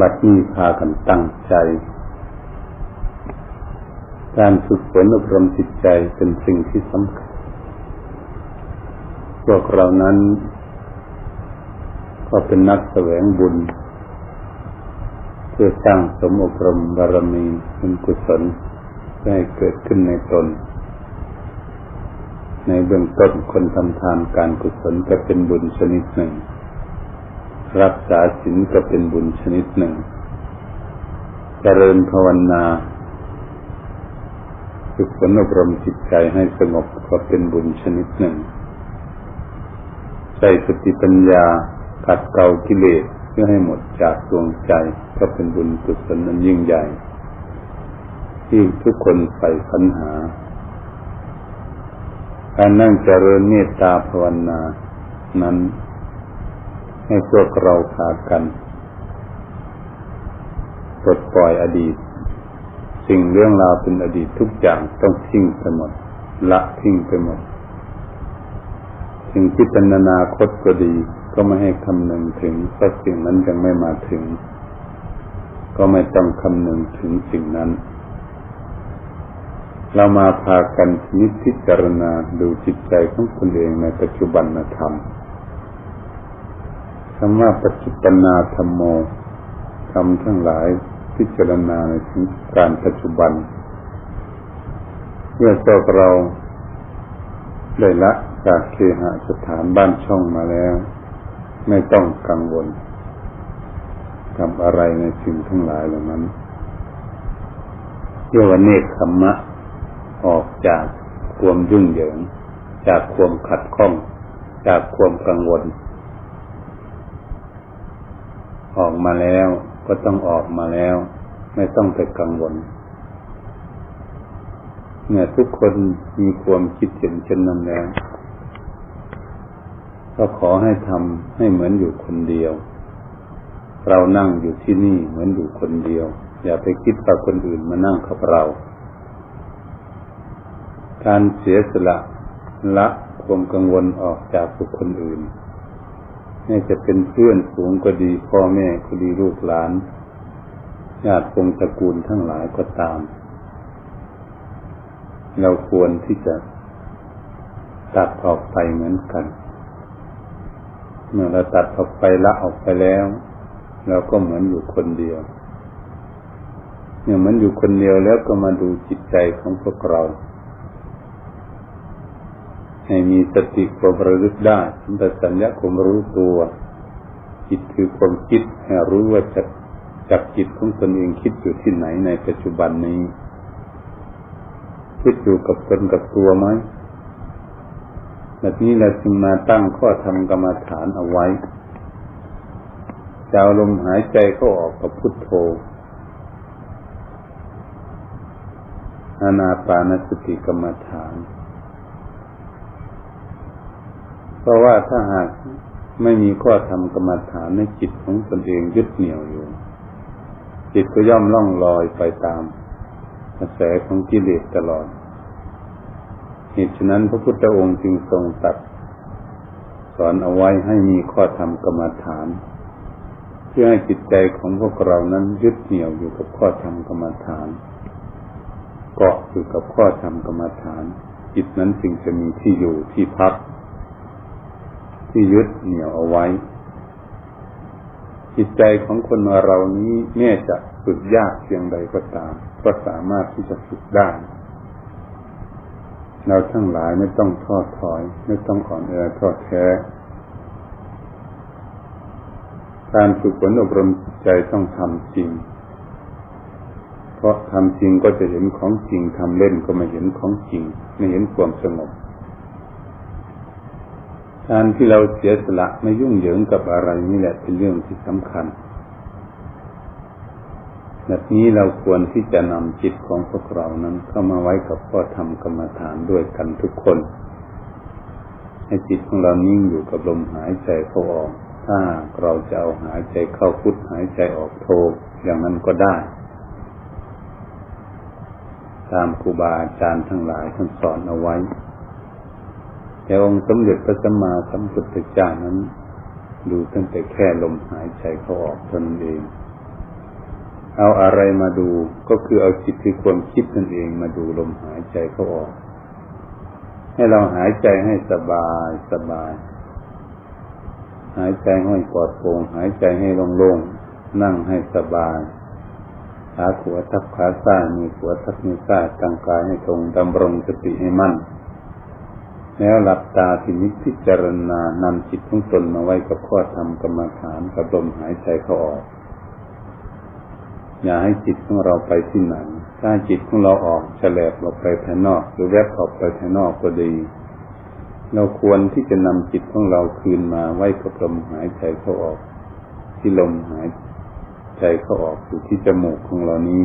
บัดนี้พากันตั้งใจ การฝึกฝนอบรมจิตใจเป็นสิ่งที่สำคัญ พวกเรานั้น ก็เป็นนักแสวงบุญ เพื่อสร้างสมอบรมบารมีเป็นกุศลให้เกิดขึ้นในตน ในเบื้องต้นคนทำทานการกุศลก็เป็นบุญชนิดหนึ่ง รักษาศีลก็เป็นบุญชนิดหนึ่งเจริญภาวนาฝึกฝนอบรมจิตใจให้สงบก็เป็นบุญชนิดหนึ่ง ใช้สติปัญญาขัดเกลากิเลสเพื่อให้หมดจากดวงใจก็เป็นบุญกุศลนั้นยิ่งใหญ่ ที่ทุกคนใฝ่ฝันหา การนั่งเจริญเมตตาภาวนานั้น ให้พวกเราพากันปลดปล่อยอดีต สิ่งเรื่องราวเป็นอดีตทุกอย่างต้องทิ้งไปหมด ละทิ้งไปหมด สิ่งที่เป็นอนาคตก็ดี ก็ไม่ให้คำนึงถึงเพราะสิ่งนั้นยังไม่มาถึง ก็ไม่ต้องคำนึงถึงสิ่งนั้น เรามาพากันนิพพิจารณาดูจิตใจของตนเองในปัจจุบันธรรม คำว่าปัจจุบันาธรรมโมทำทั้งหลายพิจารณาในถึงการปัจจุบันเมื่อพวกเราได้ละจากเคหสถานบ้านช่องมาแล้ว ไม่ต้องกังวลกับอะไรในสิ่งทั้งหลายเหล่านั้นเรียกว่าเนคขมมะ ออกจากความยุ่งเหยิง จากความขัดข้อง จากความกังวล ออกมาแล้วก็ต้องออกมาแล้ว ไม่ต้องไปกังวลเนี่ยทุกคนมีความคิดเห็นเช่นนั้นแล้ว ก็ขอให้ทำให้เหมือนอยู่คนเดียว เรานั่งอยู่ที่นี่เหมือนอยู่คนเดียว อย่าไปคิดว่าคนอื่นมานั่งกับเรา การเสียสละละความกังวลออกจากบุคคลอื่น แม้จะเป็นเพื่อนฝูงก็ดีพ่อแม่ก็ดีลูกหลานญาติวงตระกูลทั้งหลายก็ตาม เราควรที่จะตัดออกไปเหมือนกัน เมื่อเราตัดออกไปละออกไปแล้วเราก็เหมือนอยู่คนเดียวเนี่ยเหมือนอยู่คนเดียวแล้วก็มาดูจิตใจของพวกเรา ให้มีสติความระลึกได้สัมปชัญญะความรู้ตัว จิตคือความคิดให้รู้ว่าจะจับจิตของตนเองคิดอยู่ที่ไหนในปัจจุบันนี้ คิดอยู่กับตนกับตัวไหมแบบนี้เราจึงมาตั้งข้อธรรมกรรมฐานเอาไว้จะเอาลมหายใจเข้าออกกับพุทโธอานาปานสติกรรมฐาน เพราะว่าถ้าหากไม่มีข้อธรรมกรรมฐานในจิตของตนเองยึดเหนี่ยวอยู่ จิตก็ย่อมล่องลอยไปตามกระแสของกิเลสตลอด เหตุฉะนั้นพระพุทธองค์จึงทรงตัดสอนเอาไว้ให้มีข้อธรรมกรรมฐาน เพื่อให้จิตใจของพวกเรานั้นยึดเหนี่ยวอยู่กับข้อธรรมกรรมฐาน เกาะอยู่กับข้อธรรมกรรมฐาน จิตนั้นจึงจะมีที่อยู่ที่พัก ที่ยึดเหนี่ยวเอาไว้ จิตใจของคนเรานี้แม้จะฝึกยากเพียงใดก็ตาม ก็สามารถที่จะฝึกได้ เราทั้งหลายไม่ต้องท้อถอย ไม่ต้องอ่อนแอท้อแท้การฝึกฝนอบรมใจต้องทำจริง เพราะทำจริงก็จะเห็นของจริงทำเล่นก็ไม่เห็นของจริง ไม่เห็นความสงบ การที่เราเสียสละไม่ยุ่งเหยิงกับอะไรนี่แหละเป็นเรื่องที่สำคัญแบบนี้เราควรที่จะนำจิตของพวกเรานั้น เข้ามาไว้กับพ่อธรรมกรรมฐานด้วยกันทุกคน ให้จิตของเรานิ่งอยู่กับลมหายใจเข้าออก ถ้าเราจะเอาหายใจเข้าพุทหายใจออกโทอย่างนั้นก็ได้ ตามครูบาอาจารย์ทั้งหลายท่านสอนเอาไว้ แต่องค์สมเด็จพระสัมมาสัมพุทธเจ้านั้น ดูตั้งแต่แค่ลมหายใจเขาออกตนเอง เอาอะไรมาดูก็คือเอาจิตคือความคิดนั่นเองมาดูลมหายใจเขาออก ให้เราหายใจให้สบายสบาย หายใจให้ปลอดโปร่งหายใจให้โล่งๆนั่งให้สบายขาขวาทับขาซ้ายมีขวาทับมือซ้ายตั้งกายให้ตรงดำรงสติให้มั่น แล้วหลับตาทีนี้พิจารณานำจิตของตนมาไว้กับข้อธรรมกรรมฐานกับลมหายใจเข้าออก อย่าให้จิตของเราไปที่ไหน ถ้าจิตของเราออกแฉลบออกไปภายนอก หรือแวบออกไปภายนอกก็ดี เราควรที่จะนำจิตของเราคืนมาไว้กับลมหายใจเข้าออก ที่ลมหายใจเข้าออกอยู่ที่จมูกของเรานี้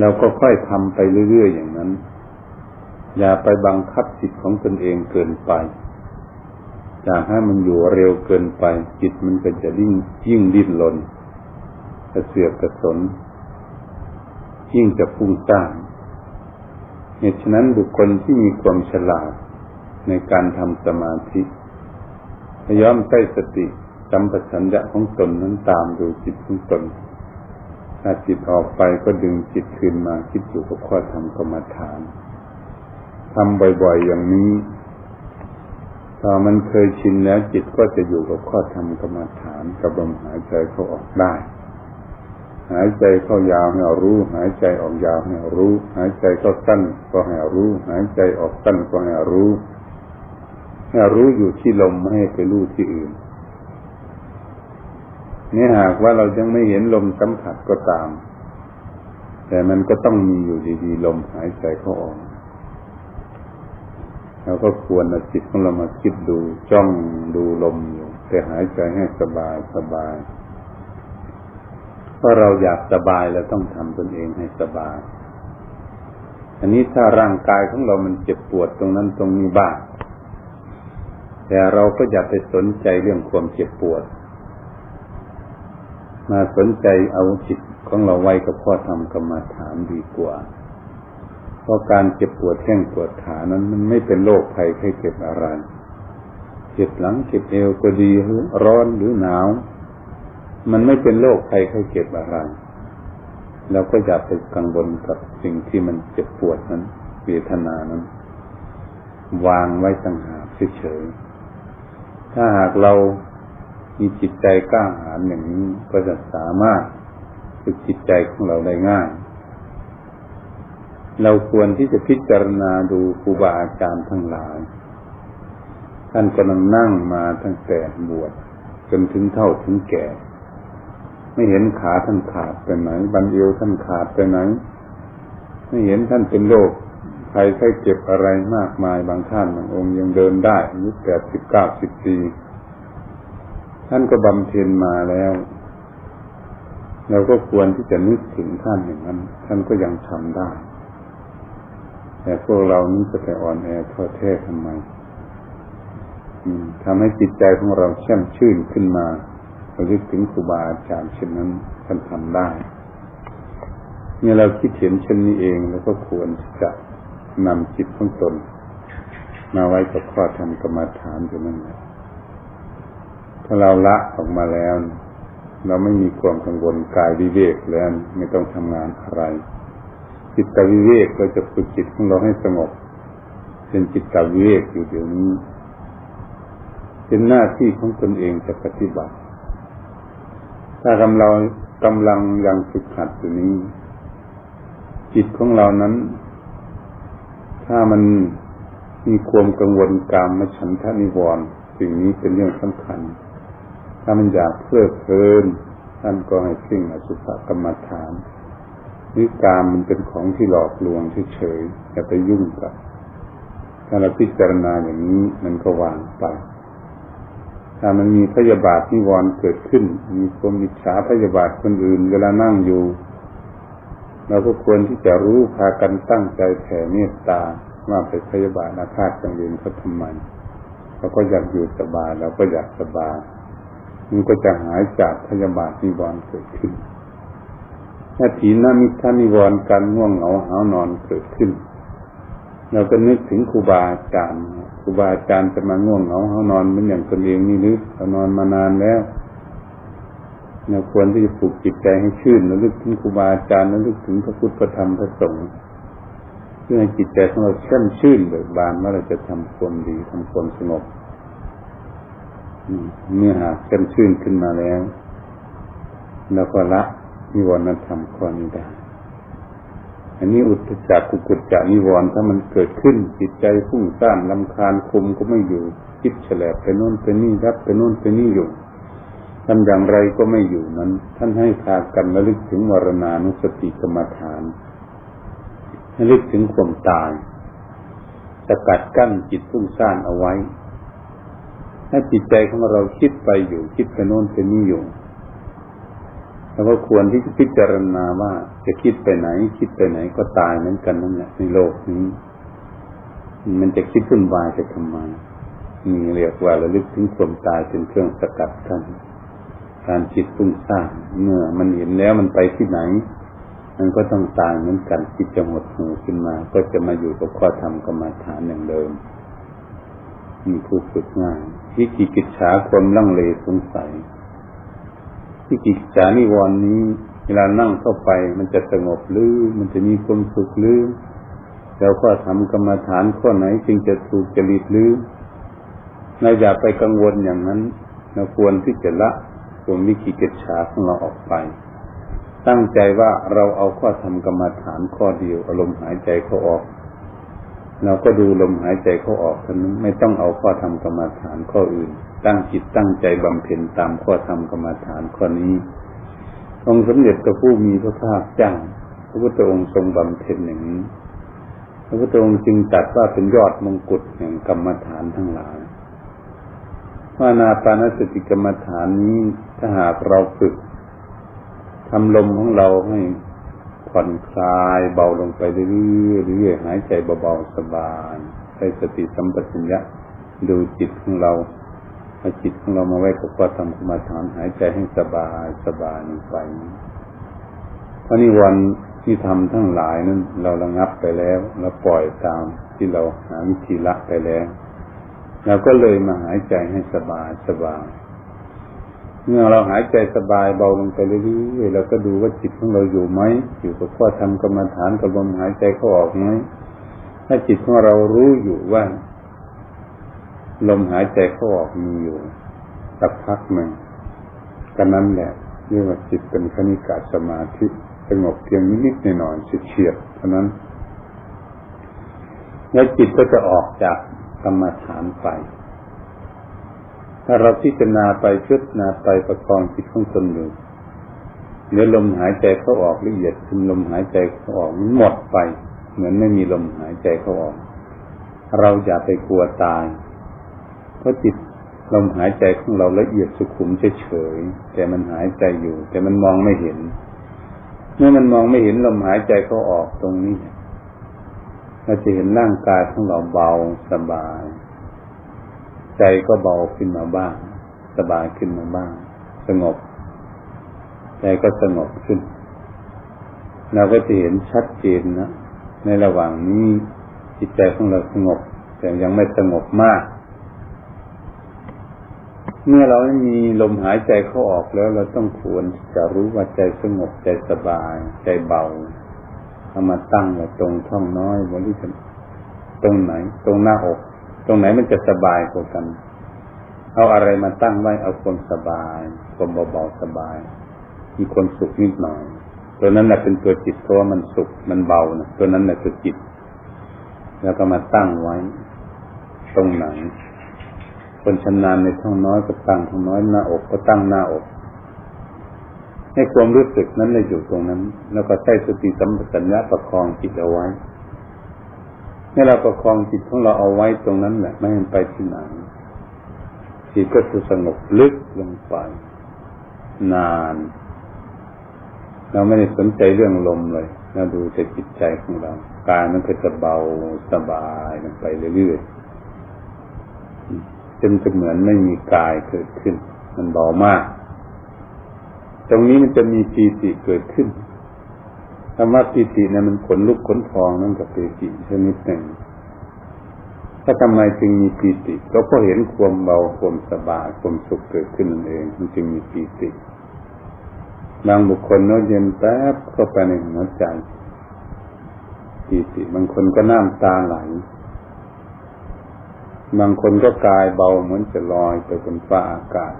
เราก็ค่อยทำไปเรื่อยๆอย่างนั้น อย่าไปบังคับจิตของตนเองเกินไป อย่าให้มันอยู่เร็วเกินไป จิตมันก็จะยิ่งยิ่งดิ้นรนกระเสือกกระสน ยิ่งจะฟุ้งซ่านเหตุฉะนั้นบุคคลที่มีความฉลาดในการทำสมาธิยายามใช้สติสัมปชัญญะของตนนั้นตามดูจิตของตน ถ้าจิตออกไปก็ดึงจิตคืนมาคิดอยู่กับข้อธรรมกรรมฐาน ทำบ่อยๆอย่างนี้พอมันเคยชินแล้วจิตก็จะอยู่กับข้อธรรมกรรมฐานกับลมหายใจเขาออกได้ หายใจเข้ายาวให้รู้ หายใจออกยาวให้รู้ หายใจเข้าสั้นก็ให้รู้ หายใจออกสั้นก็ให้รู้ให้รู้อยู่ที่ลมไม่ให้ไปรู้ที่อื่นนี่หากว่าเรายังไม่เห็นลมสัมผัสก็ตาม แต่มันก็ต้องมีอยู่ดีๆ ลมหายใจเข้าออก เราก็ควรเอาจิตของเรามาคิดดูจ้องดูลมอยู่ แต่หายใจให้สบายสบายเพราะเราอยากสบายเราต้องทำตนเองให้สบาย อันนี้ถ้าร่างกายของเรามันเจ็บปวดตรงนั้นตรงนี้บ้างแต่เราก็อย่าไปสนใจเรื่องความเจ็บปวด มาสนใจเอาจิตของเราไว้กับข้อธรรมกรรมฐานดีกว่า เพราะการเจ็บปวดแข้งปวดขานั้นมันไม่เป็นโรคภัยไข้เจ็บอะไร เจ็บหลังเจ็บเอวก็ดีหรือร้อนหรือหนาว มันไม่เป็นโรคภัยไข้เจ็บอะไรเราก็อย่าไปกังวลกับสิ่งที่มันเจ็บปวดนั้นเวทนานั้น วางไว้ต่างหากเฉยๆถ้าหากเรามีจิตใจกล้าหาญอย่างนี้ก็จะสามารถฝึกจิตใจของเราได้ง่าย เราควรที่จะพิจารณาดูครูบาอาจารย์ทั้งหลาย ท่านกำลังนั่งมาตั้งแต่บวชจนถึงเท่าถึงแก่ ไม่เห็นขาท่านขาดไปไหน บันเอวท่านขาดไปไหน ไม่เห็นท่านเป็นโรคใครใครเจ็บอะไรมากมายบางท่านบางองค์ยังเดินได้อายุแปดสิบเก้าสิบปีท่านก็บำเพ็ญมาแล้วเราก็ควรที่จะนึกถึงท่านอย่างนั้น ท่านก็ยังทำได้ แต่พวกเรานี้จะไปอ่อนแอท้อแท้ทำไมทำให้จิตใจของเราแช่มชื่นขึ้นมาเราลึกถึงครูบาอาจารย์เช่นนั้นท่านทำได้เมื่อเราคิดเห็นเช่นนี้เองแล้วก็ควรจะนำจิตของตน มาไว้กับข้อธรรมกรรมฐานอยู่นั่นแหละถ้าเราละออกมาแล้ว เราไม่มีความกังวลกายวิเวกแล้ว ไม่ต้องทำงานอะไร จิตตวิเวกเราจะฝึกจิตของเราให้สงบ เป็นจิตตวิเวกอยู่เดี๋ยวนี้ เป็นหน้าที่ของตนเองจะปฏิบัติ ถ้ากำลังกำลังยังฝึกหัดอยู่นี้ จิตของเรานั้น ถ้ามันมีความกังวลกามมฉันทะนิวรณ์สิ่งนี้เป็นเรื่องสำคัญ ถ้ามันอยากเพลิดเพลินท่านก็ให้สิ่งอสุภกรรมฐาน นิกามมันเป็นของที่หลอกลวงเฉยๆอย่าไปยุ่งกับ ถ้าเราพิจารณาอย่างนี้มันก็วางไป ถ้ามันมีพยาบาทนิวรณ์เกิดขึ้น มีความมิจฉาพยาบาทคนอื่น เวลานั่งอยู่เราก็ควรที่จะรู้พากันตั้งใจแผ่เมตตาว่าไปพยาบาทอาฆาตจังเรียนเขาทำไมเราก็อยากอยู่สบายเราก็อยากสบายมันก็จะหายจากพยาบาทนิวรณ์เกิดขึ้น ถ้าถีนมิทานิวรการง่วงเหงาหานอนเกิดขึ้น เราก็นึกถึงครูบาอาจารย์ครูบาอาจารย์จะมาง่วงเหงาหานอนเป็นอย่างตนเองนี่หรือเรานอนมานานแล้วเราควรที่จะปลูกจิตใจให้ชื่นระลึกถึงครูบาอาจารย์ระลึกถึงพระพุทธธรรมพระสงฆ์เพื่อให้จิตใจของเราชื่นชื่นเบิกบานว่าเราจะทำความดีทำความสงบเมื่อหากชื่นชื่นขึ้นมาแล้วเราก็ละ นิวรณธรรมข้อนี้ได้ อันนี้อุตจักกุกุจจานิวรณ์ถ้ามันเกิดขึ้น จิตใจฟุ้งซ่านลำคาญคุมก็ไม่อยู่คิดแฉลบไปโน่นไปนี่รับไปโน่นไปนี่อยู่ทำอย่างไรก็ไม่อยู่นั้น ท่านให้พากันระลึกถึงวรณานุสติกรรมฐานระลึกถึงความตายสกัดกั้นจิตฟุ้งซ่านเอาไว้ให้จิตใจของเราคิดไปอยู่ คิดไปโน่นไปนี่อยู่ แล้วก็ควรที่จะพิจารณาว่าจะคิดไปไหน คิดไปไหนก็ตายเหมือนกันนั่นแหละในโลกนี้ มันจะคิดวุ่นวายจะทำไมมีเรียกว่าระลึกถึงความตายเป็นเครื่องสกัดกั้นการจิตฟุ้งซ่านเมื่อมันเห็นแล้วมันไปที่ไหน มันก็ต้องตายเหมือนกันจิตจะหดหูขึ้นมา ก็จะมาอยู่กับข้อธรรมกรรมฐานอย่างเดิม มีผู้ฝึกง่ายวิกิกิจฉาความลังเลสงสัย วิกิจฉานิวรณ์นี้ เวลานั่งเข้าไปมันจะสงบหรือมันจะมีความสุขหรือแล้วก็ทำกรรมฐานข้อไหนจึงจะถูกจริตหรือเราอย่าไปกังวลอย่างนั้นเราควรที่จะละความวิกิกิจฉาของเราออกไป ตั้งใจว่าเราเอาข้อธรรมกรรมฐานข้อเดียวอารมณ์หายใจเข้าออก เราก็ดูลมหายใจเขาออกเท่านั้นไม่ต้องเอาข้อธรรมกรรมฐานข้ออื่น ตั้งจิตตั้งใจบำเพ็ญตามข้อธรรมกรรมฐานข้อนี้องค์สมเด็จพระผู้มีพระภาคเจ้าพระพุทธองค์ทรงบำเพ็ญอย่างนี้พระพุทธองค์จึงตัดว่าเป็นยอดมงกุฎแห่งกรรมฐานทั้งหลายว่านาปานสติกรรมฐานนี้ถ้าหากเราฝึกทำลมของเราให้ ผ่อนคลายเบาลงไปเรื่อยๆเรื่อยหายใจเบาๆสบายใช้สติสัมปชัญญะดูจิตของเราเอาจิตของเรามาไว้กับความทำกรรมฐานหายใจให้สบายสบายไปเพราะนี่วันที่ทำทั้งหลายนั้น เราระงับไปแล้วเราปล่อยตามที่เราหาวิธีละไปแล้วเราก็เลยมาหายใจให้สบายสบาย เมื่อเราหายใจสบายเบาลงไปเรื่อยๆเราก็ดูว่าจิตของเราอยู่ไหมอยู่กับข้อทำกรรมฐานกับลมหายใจเข้าออกไหมถ้าจิตของเรารู้อยู่ว่าลมหายใจเข้าออกมีอยู่สักพักหนึ่งกันนั้นแหละเรียกว่าจิตเป็นคณิกาสมาธิสงบเพียงนิดๆหน่อยๆเฉียดเท่านั้น แล้วจิตก็จะออกจากกรรมฐานไป ถ้าเราพิจารณาไปพิจารณาไปประคองจิตของตนอยู่เนื้อลมหายใจเข้าออกละเอียดคือลมหายใจเข้าออกมันหมดไป เหมือนไม่มีลมหายใจเข้าออก เราอย่าไปกลัวตาย เพราะจิตลมหายใจของเราละเอียดสุขุมเฉยๆแต่มันหายใจอยู่ แต่มันมองไม่เห็น เมื่อมันมองไม่เห็นลมหายใจเข้าออกตรงนี้เราจะเห็นร่างกายของเราเบาสบาย ใจก็เบาขึ้นมาบ้าง สบายขึ้นมาบ้าง สงบ ใจก็สงบขึ้น เราก็จะเห็นชัดเจนนะ ในระหว่างนี้จิตใจของเราสงบ แต่ยังไม่สงบมาก เมื่อเราไม่มีลมหายใจเข้าออกแล้ว เราต้องควรจะรู้ว่าใจสงบใจสบาย ใจเบาเอามาตั้งไว้ตรงท้องน้อยบริสุทธิ์ตรงไหน ตรงหน้าอก ตรงไหนมันจะสบายกว่ากัน เอาอะไรมาตั้งไว้เอาความสบายความเบาๆสบาย มีความสุขนิดหน่อย ตัวนั้นแหละเป็นตัวจิตเพราะว่ามันสุขมันเบานะตัวนั้นแหละตัวจิต แล้วก็มาตั้งไว้ ตรงไหนคนชำนาญในท้องน้อยก็ตั้งท้องน้อยหน้าอกก็ตั้งหน้าอก ให้ความรู้สึกนั้นเลยอยู่ตรงนั้น แล้วก็ใช้สติสัมปชัญญะประคองจิตเอาไว้ ให้เราประคองจิตของเราเอาไว้ตรงนั้นแหละไม่ให้ไปที่ไหนจิตก็จะสงบลึกลงไป นาน เราไม่ได้สนใจเรื่องลมเลยเราดูแต่จิตใจของเรากายมันก็จะเบาสบายลงไปเรื่อยๆจนจะเหมือนไม่มีกายเกิดขึ้น มันเบามาก ตรงนี้มันจะมีปีติเกิดขึ้น ธรรมะปีติเนี่ยมันขนลุกขนพองนั่นกับปีติชนิดหนึ่ง ถ้าทำไมจึงมีปีติก็เพราะเห็นความเบาความสบายความสุขเกิดขึ้นนั่นเอง มันจึงมีปีติ บางบุคคลเนาะเย็นแป๊บเข้าไปในหัวใจปีติบางคนก็น้ำตาไหลบางคนก็กายเบาเหมือนจะลอยไปบนฟ้าอากาศ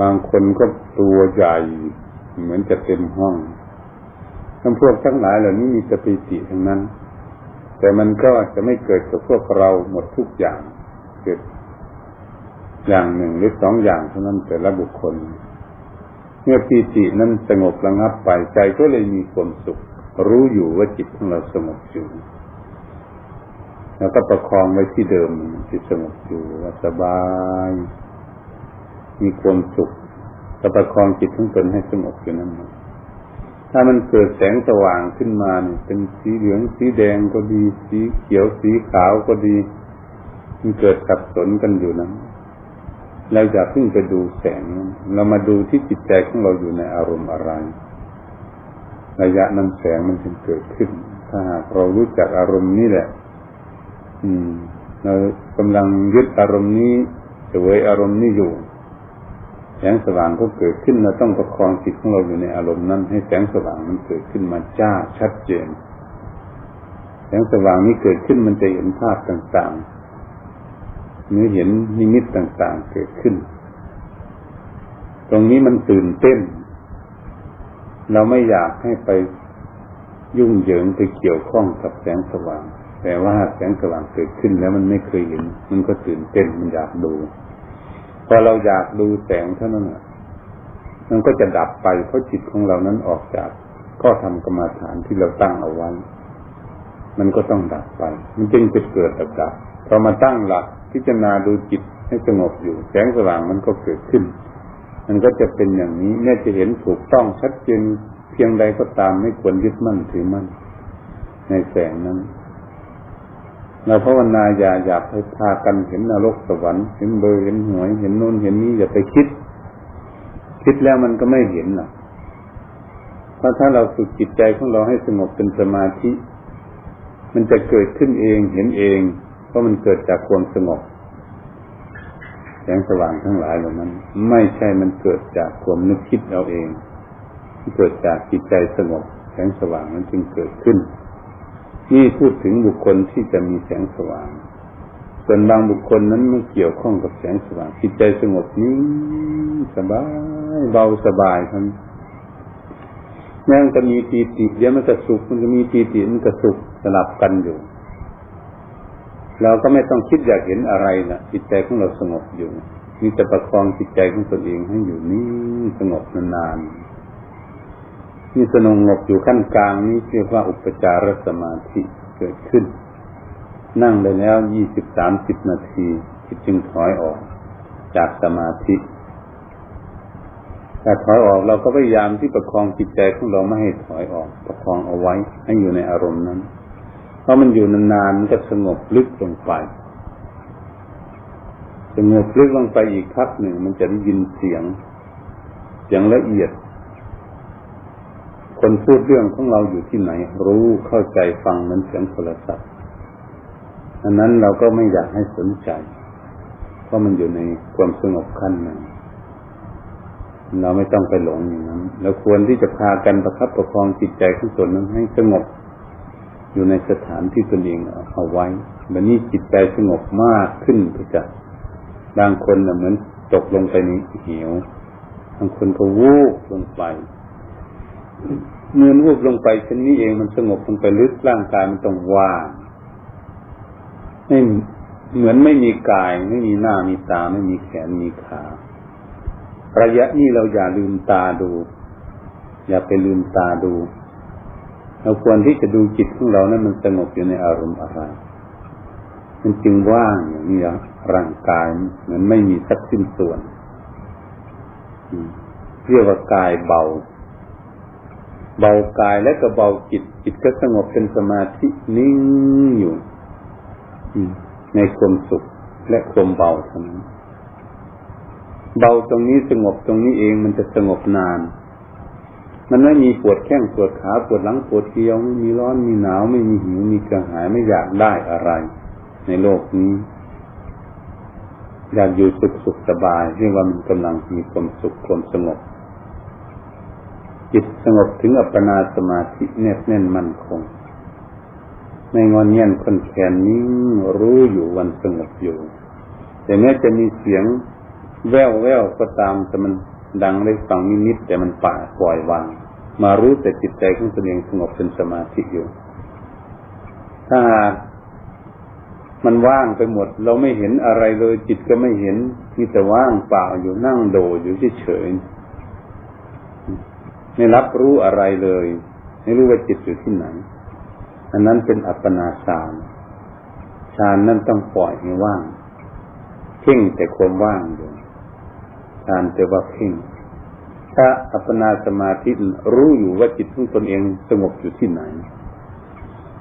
บางคนก็ตัวใหญ่ เหมือนจะเต็มห้อง ทั้งพวกทั้งหลายเหล่านี้มีสปิติทั้งนั้น แต่มันก็จะไม่เกิดกับพวกเราหมดทุกอย่าง เกิดอย่างหนึ่งหรือสองอย่างเท่านั้นแต่ละบุคคล เมื่อปีตินั้นสงบระงับไปใจก็เลยมีความสุข รู้อยู่ว่าจิตของเราสงบอยู่แล้วก็ประคองไว้ที่เดิมที่สงบอยู่ว่าสบาย มีความสุขก็ประคองจิตทั้งตนให้สงบอยู่นั่นเอง ถ้ามันเกิดแสงสว่างขึ้นมาเนี่ยเป็นสีเหลืองสีแดงก็ดี สีเขียวสีขาวก็ดี มันเกิดสับสนกันอยู่นั้นเราอย่าเพิ่งไปดูแสง เรามาดูที่จิตใจของเราอยู่ในอารมณ์อะไร ระยะนั้นแสงมันจึงเกิดขึ้น ถ้าหากเรารู้จักอารมณ์นี้แหละ อืม เรากำลังยึดอารมณ์นี้สวยอารมณ์นี้อยู่แสงสว่างก็เกิดขึ้นเราต้อง ประคองจิตของเราอยู่ในอารมณ์นั้น ให้แสงสว่างมันเกิดขึ้นมาจ้าชัดเจน แสงสว่างนี้เกิดขึ้นมันจะเห็นภาพต่างๆเนื้อเห็นนิมิตต่างๆ เกิดขึ้น ตรงนี้มันตื่นเต้น เราไม่อยากให้ไปยุ่งเหยิงไปเกี่ยวข้องกับแสงสว่าง แต่ว่าแสงสว่างเกิดขึ้นแล้วมันไม่เคยเห็น มันก็ตื่นเต้นมันอยากดู พอเราอยากดูแสงเท่านั้น มันก็จะดับไปเพราะจิตของเรานั้นออกจากก็ทำกรรมฐานที่เราตั้งเอาไว้ มันก็ต้องดับไป มันจึงจะเกิดดับดับพอมาตั้งหลักพิจารณาดูจิตให้สงบอยู่ แสงสว่างมันก็เกิดขึ้น มันก็จะเป็นอย่างนี้แม้จะเห็นถูกต้องชัดเจนเพียงใดก็ตามไม่ควรยึดมั่นถือมั่น ในแสงนั้นเราภาวนาอย่าอยากไปพากันเห็นนรกสวรรค์เห็นเบอร์เห็นหวยเห็นโน่นเห็นนี้อย่าไปคิด คิดแล้วมันก็ไม่เห็นหรอกเพราะถ้าเราฝึกจิตใจของเราให้สงบเป็นสมาธิ มันจะเกิดขึ้นเองเห็นเอง เพราะมันเกิดจากความสงบแสงสว่างทั้งหลายเหล่านั้น ไม่ใช่มันเกิดจากความนึกคิดเอาเองเกิดจากจิตใจสงบแสงสว่างนั้นจึงเกิดขึ้น นี่พูดถึงบุคคลที่จะมีแสงสว่าง ส่วนบางบุคคลนั้นไม่เกี่ยวข้องกับแสงสว่างจิตใจสงบนิ่งสบายเบาสบายทั้งยังจะมีปีติเดี๋ยวมันจะสุขมันจะมีปีติมันจะสุขสลับกันอยู่ เราก็ไม่ต้องคิดอยากเห็นอะไรนะจิตใจของเราสงบอยู่มีแต่ประคองจิตใจของตนเองให้อยู่นิ่งสงบนานๆที่สงบอยู่ขั้นกลางนี้เรียกว่าอุปจารสมาธิเกิดขึ้น นั่งได้แล้วยี่สิบสามสิบนาทีจิตจึงถอยออกจากสมาธิแต่ถอยออกเราก็พยายามที่ประคองจิตใจของเราไม่ให้ถอยออก ประคองเอาไว้ให้อยู่ในอารมณ์นั้น เพราะมันอยู่นานๆมันก็สงบลึกลงไปสงบลึกลงไปอีกพักหนึ่งมันจะได้ยินเสียง เสียงละเอียด คนพูดเรื่องของเราอยู่ที่ไหน รู้เข้าใจฟังมันเสียงโทรศัพท์ อันนั้นเราก็ไม่อยากให้สนใจ เพราะมันอยู่ในความสงบขั้นหนึ่งเราไม่ต้องไปหลงอย่างนั้นเราควรที่จะพากันประคับประคองจิตใจของตนนั้นให้สงบ อยู่ในสถานที่ตนเองเอาไว้แบบนี้จิตใจสงบมากขึ้นก็จะบางคนเหมือนตกลงไปในเหวบางคนก็วูบลงไปเมื่อวูบลงไปเช่นนี้เองมันสงบลงไปลึกร่างกายมันต้องว่าง ไม่เหมือนไม่มีกาย ไม่มีหน้ามีตา ไม่มีแขนมีขา ระยะนี้เราอย่าลืมตาดู อย่าไปลืมตาดู เราควรที่จะดูจิตของเรานั้นมันสงบอยู่ในอารมณ์อะไร มันจึงว่างอย่างนี้ร่างกายเหมือนไม่มีสักสิ้นส่วนเรียกว่ากายเบา เบากายและก็เบาจิตจิตก็สงบเป็นสมาธินิ่งอยู่ ในความสุขและความเบาเท่านั้น เบาตรงนี้สงบตรงนี้เองมันจะสงบนาน มันไม่มีปวดแข้งปวดขาปวดหลังปวดเทียวไม่มีร้อนมีหนาวไม่มีหิวมีกระหายไม่อยากได้อะไร ในโลกนี้ อยากอยู่สุขสุขสบายเรียกว่ามันกำลังมีความสุขความสงบจิตสงบถึงอัปปนาสมาธิแนบแน่นมั่นคง ไม่งอนเงียนคนแขนนี้รู้อยู่วันสงบอยู่ แต่แม้จะมีเสียงแววแววก็ตามแต่มันดังได้ฟังนิดๆแต่มันป่าปล่อยวาง มารู้แต่จิตใจของตัวเองสงบเป็นสมาธิอยู่ ถ้ามันว่างไปหมด เราไม่เห็นอะไรเลย จิตก็ไม่เห็นมีแต่ว่างเปล่าอยู่นั่งโดอยู่เฉยๆไม่รับรู้อะไรเลย ไม่รู้ว่าจิตอยู่ที่ไหน อันนั้นเป็นอัปปนาฌานฌานนั้นต้องปล่อยให้ว่างเพ่งแต่ความว่างอยู่ฌานแต่ว่าเพ่งถ้าอัปปนาสมาธิรู้อยู่ว่าจิตของตนเองสงบอยู่ที่ไหน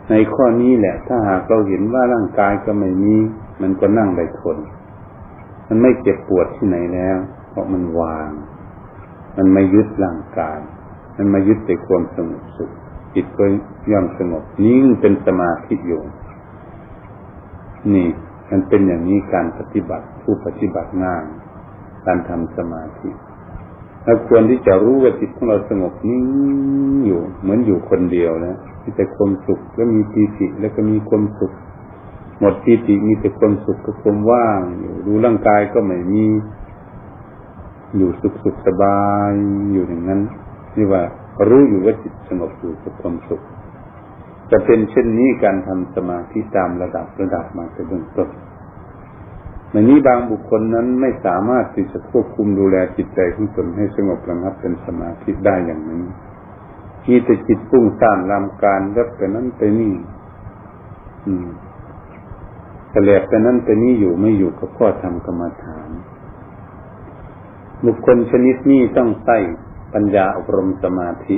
ในข้อนี้แหละ ถ้าหากเราเห็นว่าร่างกายก็ไม่มีมันก็นั่งได้ทน มันไม่เจ็บปวดที่ไหนแล้ว เพราะมันวาง มันไม่ยึดร่างกาย มันไมายึดแต่ความสงบสุข จิตก็ย่อมสงบนิ่งเป็นสมาธิอยู่นี่ มันเป็นอย่างนี้การปฏิบัติผู้ปฏิบัติงานการทำสมาธิเราควรที่จะรู้ว่าจิตของเราสงบนิ่งอยู่ เหมือนอยู่คนเดียวนะมีแต่ความสุขแล้วมีปีติแล้วก็มีความสุข หมดปีติมีแต่ความสุขกับความว่างอยู่รู้ร่างกายก็ไม่มี อยู่สุขสุขสบายอยู่อย่างนั้นนี่ว่า รู้อยู่ว่าจิตสงบอยู่กับความสุขจะเป็นเช่นนี้การทำสมาธิตามระดับระดับมาเป็นเบื้องต้นในนี้บางบุคคลนั้นไม่สามารถที่จะควบคุมดูแลจิตใจของตนให้สงบระงับเป็นสมาธิได้อย่างนี้มีแต่จิตปุ้งซ่านลำการรับไปนั้นไปนี่ อืมแหลกไปนั้นไปนี่อยู่ไม่อยู่กับพ่อทำกรรมฐาน บุคคลชนิดนี้ต้องใส่ ปัญญาอบรมสมาธิ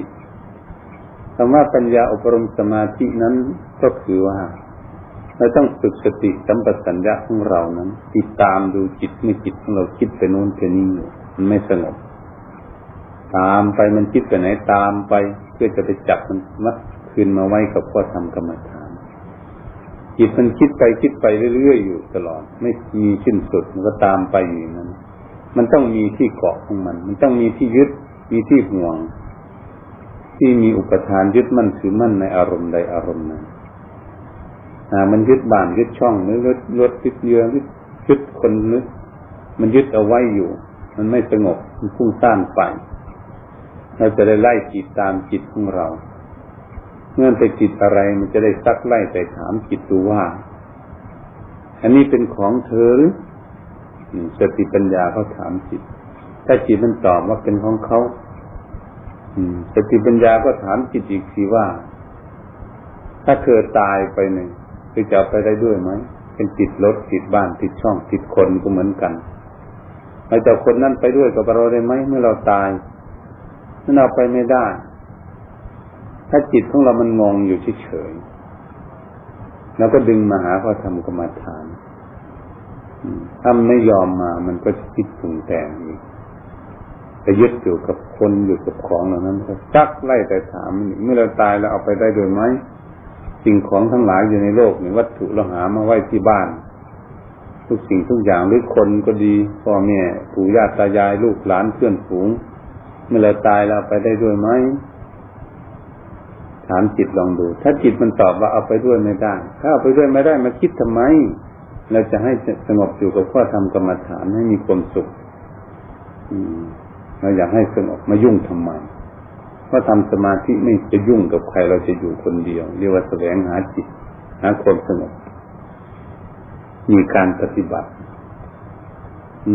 คำว่าปัญญาอบรมสมาธินั้นก็คือว่าเราต้องฝึกสติสัมปชัญญะของเรานั้น ติดตามดูจิตเมื่อจิตของเราคิดไปโน้นไปนี่อยู่มันไม่สงบตามไปมันคิดไปไหนตามไป เพื่อจะไปจับมันมัดคืนมาไว้กับพ่อทำกรรมฐาน จิตมันคิดไปคิดไปเรื่อยๆอยู่ตลอด ไม่มีสิ้นสุดมันก็ตามไปอย่างนั้น มันต้องมีที่เกาะของมัน มันต้องมีที่ยึด มีที่ห่วง ที่มีอุปทานยึดมั่นถือมั่นในอารมณ์ใดอารมณ์นั้นมันยึดบ้านยึดช่องหรือยึดรถยึดเรือยึดยึดคนนึกมันยึดเอาไว้อยู่ มันไม่สงบมันพุ่งซ่านไปเราจะได้ไล่จิตตามจิตของเราเมื่อไปจิตอะไรมันจะได้ซักไล่ไปถามจิตดูว่า อันนี้เป็นของเธอหรือสติปัญญาเขาถามจิต ถ้าจิตมันตอบว่าเป็นของเขา สติปัญญาก็ถามจิตอีกทีว่า ถ้าเธอตายไปหนึ่งคือจะไปได้ด้วยไหมเป็นติดรถติดบ้านติดช่องติดคนก็เหมือนกันเราจะคนนั้นไปด้วยกับเราได้ไหมเมื่อเราตายนั่นเราไปไม่ได้ ถ้าจิตของเรามันงงอยู่เฉยๆเราก็ดึงมาหาพระธรรมกรรมฐานถ้าไม่ยอมมามันก็จะคิดปรุงแต่งอีก จะยึดอยู่กับคนอยู่กับของเหล่านั้นซักไล่แต่ถามเมื่อเราตายแล้วเอาไปได้ด้วยไหมสิ่งของทั้งหลายอยู่ในโลกนี่วัตถุเราหามาไว้ที่บ้าน ทุกสิ่งทุกอย่างหรือคนก็ดีพ่อแม่ปู่ย่าตายายลูกหลานเพื่อนฝูง เมื่อเราตายเราไปได้ด้วยไหมถามจิตลองดู ถ้าจิตมันตอบว่าเอาไปด้วยไม่ได้ ถ้าเอาไปด้วยไม่ได้มาคิดทำไม เราจะให้สงบอยู่กับข้อธรรมกรรมฐานให้มีความสุข เราอยากให้สงบมายุ่งทำไมราะทำสมาธิไม่จะยุ่งกับใครเราจะอยู่คนเดียว เรียกว่าแสวงหาจิตหาความสงบมีการปฏิบัติ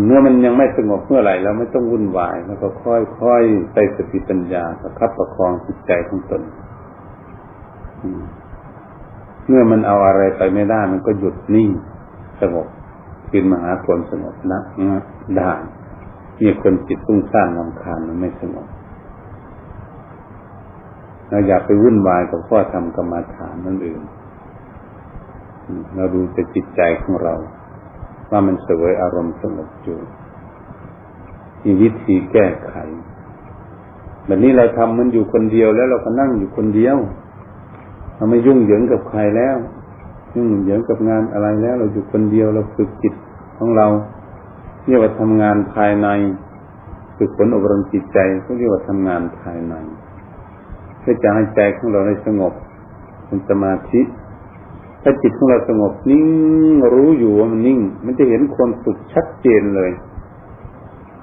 เมื่อมันยังไม่สงบเมื่อไหร่เราไม่ต้องวุ่นวายแล้วก็ค่อยๆใส่สติปัญญาประคับประคองจิตใจของตนเมื่อมันเอาอะไรไปไม่ได้ มันก็หยุดนิ่งสงบคืนมาหาความสงบนะได้ มีคนจิตตุ้งซ่านลำคาญมันไม่สงบเราอยากไปวุ่นวายกับข้อธรรมกรรมฐานนั่นเอื่นเราดูแต่จิตใจของเรา ว่ามันสวยอารมณ์สงบอยู่มีวิธีแก้ไขแบบนี้เราทำมันอยู่คนเดียวแล้วเราก็นั่งอยู่คนเดียว เราไม่ยุ่งเหยิงกับใครแล้ว ยุ่งเหยิงกับงานอะไรแล้ว เราอยู่คนเดียวเราฝึกจิตของเรา เรียกว่าทำงานภายในฝึกฝนอบรมจิตใจเขาเรียกว่าทำงานภายในเพื่อจะให้ใจของเราได้สงบเป็นสมาธิ ถ้าจิตของเราสงบนิ่งรู้อยู่ว่ามันนิ่ง มันจะเห็นความสุขชัดเจนเลย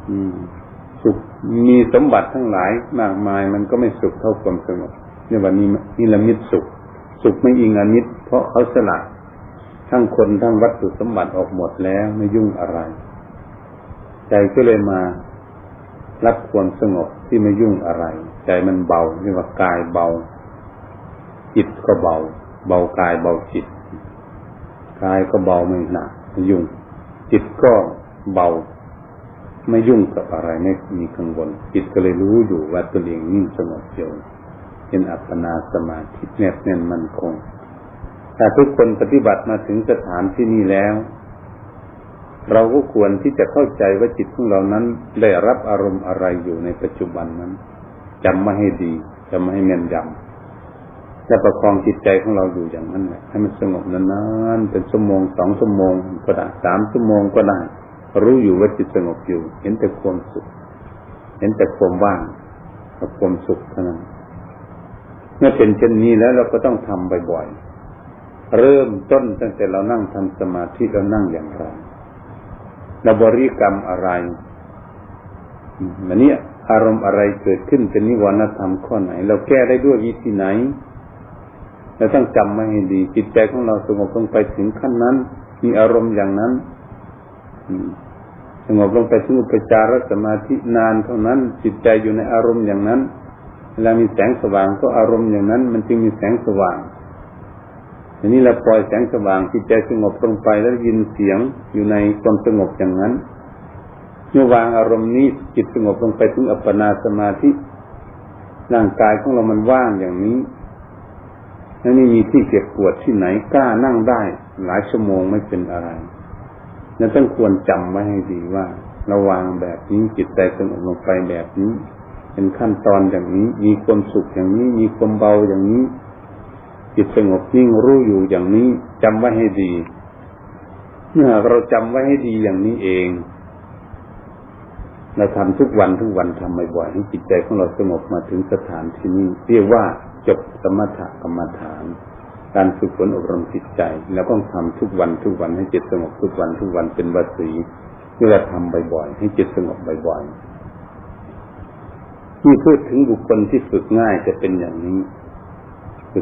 อืม สุขมีสมบัติทั้งหลายมากมาย มันก็ไม่สุขเท่าความสงบเนี่ยวันนี้นี่ละมิตสุข สุขไม่อิงอนิจเพราะเขาสละทั้งคนทั้งวัตถุสมบัติออกหมดแล้วไม่ยุ่งอะไร ใจก็เลยมารับความสงบที่ไม่ยุ่งอะไร ใจมันเบาเรียกว่ากายเบา จิตก็เบา เบากายเบาจิตกายก็เบาไม่หนักไม่ยุ่ง จิตก็เบา ไม่ยุ่งกับอะไรไม่มีกังวลจิตก็เลยรู้อยู่ว่าตัวเองนิ่งสงบอยู่เป็นอัปปนาสมาธิแนบแน่นมันคงถ้าทุกคนปฏิบัติมาถึงสถานที่นี้แล้ว เราก็ควรที่จะเข้าใจว่าจิตของเรานั้น ได้รับอารมณ์อะไรอยู่ในปัจจุบันนั้นจำมาให้ดีจำมาให้แม่นยำจะประคองจิตใจของเราอยู่อย่างนั้นแหละให้มันสงบนานๆเป็นชั่วโมงสองชั่วโมงก็ได้สามชั่วโมงก็ได้รู้อยู่ว่าจิตสงบอยู่ เห็นแต่ความสุข เห็นแต่ความว่างกับความสุขเท่านั้น เมื่อเป็นเช่นนี้แล้วเราก็ต้องทำบ่อยๆ เริ่มต้นตั้งแต่เรานั่งทำสมาธิเรานั่งอย่างไร เราบริกรรมอะไรมันนี้อารมณ์อะไรเกิดขึ้นเป็นนิวรณธรรมข้อไหน เราแก้ได้ด้วยวิธีไหน เราต้องจำมาให้ดี จิตใจของเราสงบลงไปถึงขั้นนั้น มีอารมณ์อย่างนั้นสงบลงไปถึงอุปจารสมาธินานเท่านั้น จิตใจอยู่ในอารมณ์อย่างนั้น เวลามีแสงสว่างก็อารมณ์อย่างนั้น มันจึงมีแสงสว่าง ทีนี้เราปล่อยแสงสว่างจิตใจสงบลงไปแล้วยินเสียงอยู่ในความสงบอย่างนั้น เมื่อวางอารมณ์นี้จิตสงบลงไปถึงอัปปนาสมาธิร่างกายของเรามันว่างอย่างนี้แล้วนี่มีที่เจ็บปวดที่ไหนกล้านั่งได้ หลายชั่วโมงไม่เป็นอะไรนั่นต้องควรจำไว้ให้ดีว่าเราวางแบบนี้จิตใจสงบลงไปแบบนี้ เป็นขั้นตอนอย่างนี้ มีความสุขอย่างนี้ มีความเบาอย่างนี้ จิตสงบนิ่งรู้อยู่อย่างนี้จำไว้ให้ดี เมื่อเราจำไว้ให้ดีอย่างนี้เองเราทำทุกวันทุกวันทำบ่อยๆให้จิตใจของเราสงบมาถึงสถานที่นี้เรียกว่าจบสมถกรรมฐาน การฝึกฝนอบรมจิตใจ แล้วต้องทำทุกวันทุกวันให้จิตสงบทุกวันทุกวันเป็นวสีเพื่อทำบ่อยๆให้จิตสงบบ่อยๆที่พูดถึงบุคคลที่ฝึกง่ายจะเป็นอย่างนี้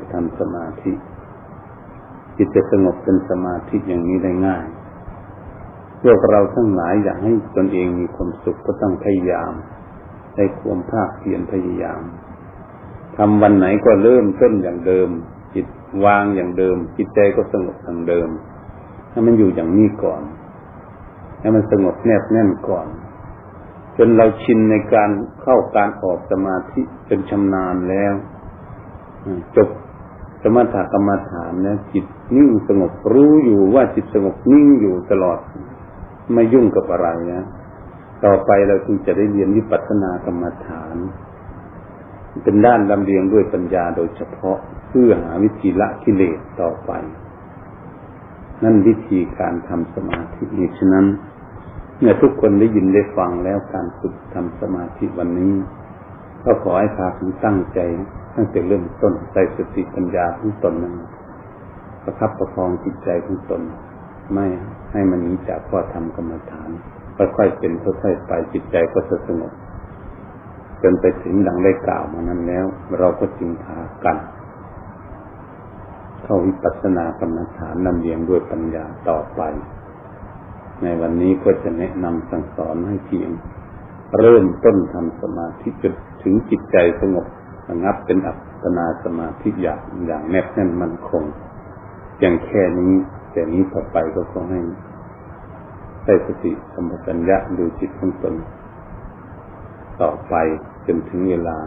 กทำสมาธิ จิตจะสงบเป็นสมาธิอย่างนี้ได้ง่ายพวกเราทั้งหลายอยากให้ตนเองมีความสุขก็ต้องพยายามได้ความภาคเพียรพยายามทำวันไหนก็เริ่มต้นอย่างเดิม จิตวางอย่างเดิม จิตใจก็สงบทางเดิมให้มันอยู่อย่างนี้ก่อนให้มันสงบแนบแน่นก่อน จนเราชินในการเข้าการออกสมาธิจนชำนาญแล้วจบ สมถกรรมฐานนะจิตนิ่งสงบรู้อยู่ว่าจิตสงบนิ่งอยู่ตลอด ไม่ยุ่งกับอะไรนะต่อไปเราจึงจะได้เรียนวิปัสสนากรรมฐาน เป็นด้านลำเลียงด้วยปัญญาโดยเฉพาะเพื่อหาวิธีละกิเลสต่อไป นั่นวิธีการทำสมาธินี้ฉะนั้นเมื่อทุกคนได้ยินได้ฟังแล้วการฝึกทำสมาธิวันนี้ ก็ขอให้พาคุณตั้งใจ ตั้งแต่เริ่มต้นใส่สติปัญญาของตนนั้นประคับประคองจิตใจของตน ไม่ให้มันหนีจากข้อธรรมกรรมฐานค่อยๆเป็นค่อยๆไปจิตใจก็จะสงบจนไปถึงดังได้กล่าวมานั้นแล้ว เราก็จึงพากัน เข้าวิปัสสนากรรมฐานนำเลียงด้วยปัญญาต่อไป ในวันนี้ก็จะแนะนำสั่งสอนให้เพียง เริ่มต้นทำสมาธิจนถึงจิตใจสงบ ระงับเป็นอัปปนาสมาธิอย่างอย่างแนบแน่นมั่นคงอย่างแค่นี้ แต่นี้ต่อไปก็ขอให้ใช้สติสัมปชัญญะดูจิตของตนต่อไปจนถึงเวลา